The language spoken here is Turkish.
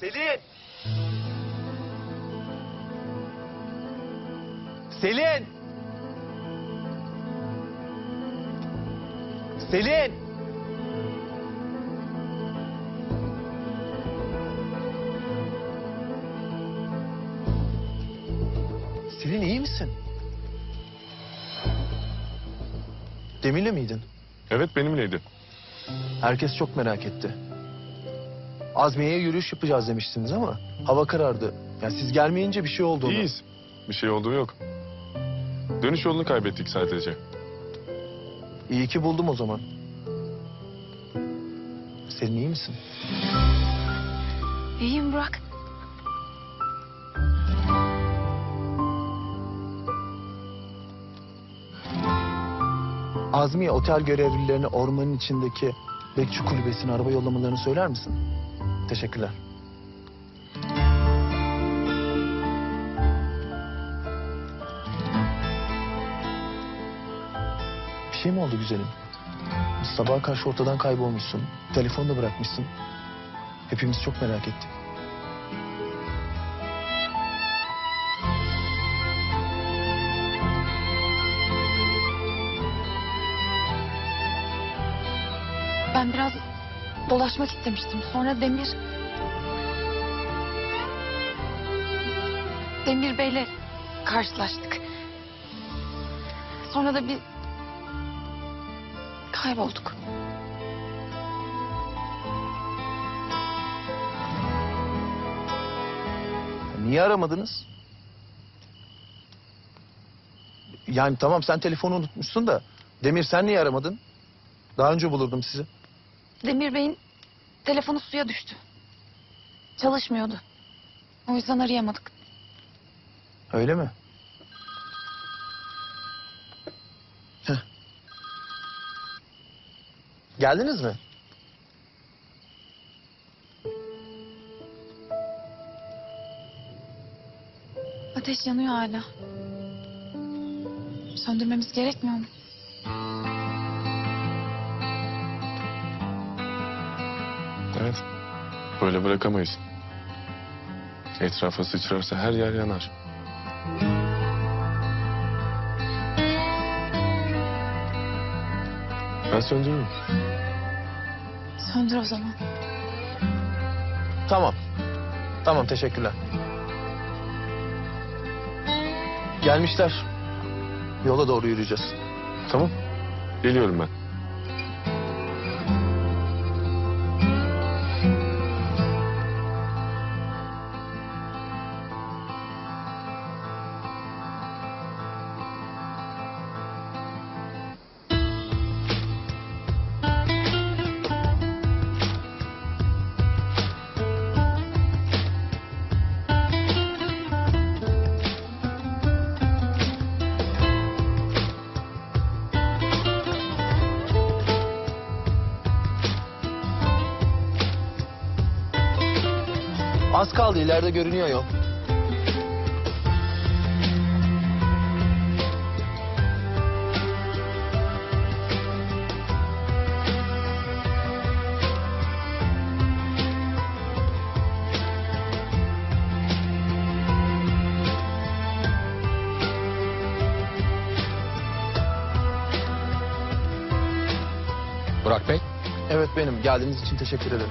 Selin! Selin! Selin! Selin iyi misin? Demir'le miydin? Evet benimleydi. Herkes çok merak etti. Azmiye'ye yürüyüş yapacağız demiştiniz ama hava karardı. Yani siz gelmeyince bir şey oldu. ona. İyiyiz. Bir şey olduğu yok. Dönüş yolunu kaybettik sadece. İyi ki buldum o zaman. Selin iyi misin? İyiyim Burak. Azmiye otel görevlilerine ormanın içindeki bekçi kulübesine araba yollamalarını söyler misin? Teşekkürler. Bir şey mi oldu güzelim? Sabaha karşı ortadan kaybolmuşsun. Telefonu da bırakmışsın. Hepimiz çok merak ettik. Ben biraz dolaşmak istemiştim. Sonra Demir... Demir Bey'le karşılaştık. Sonra da bir kaybolduk. Niye aramadınız? Yani tamam sen telefonu unutmuşsun da Demir sen niye aramadın? Daha önce bulurdum sizi. Demir Bey'in telefonu suya düştü. Çalışmıyordu. O yüzden arayamadık. Öyle mi? Heh. Geldiniz mi? Ateş yanıyor hala. Söndürmemiz gerekmiyor mu? Evet. Böyle bırakamayız. Etrafa sıçrarsa her yer yanar. Ben söndürürüm. Söndür o zaman. Tamam. Tamam teşekkürler. Gelmişler. Yola doğru yürüyeceğiz. Tamam. Geliyorum ben. Az kaldı ileride görünüyor yol. Burak Bey, Evet benim. Geldiğiniz için teşekkür ederim.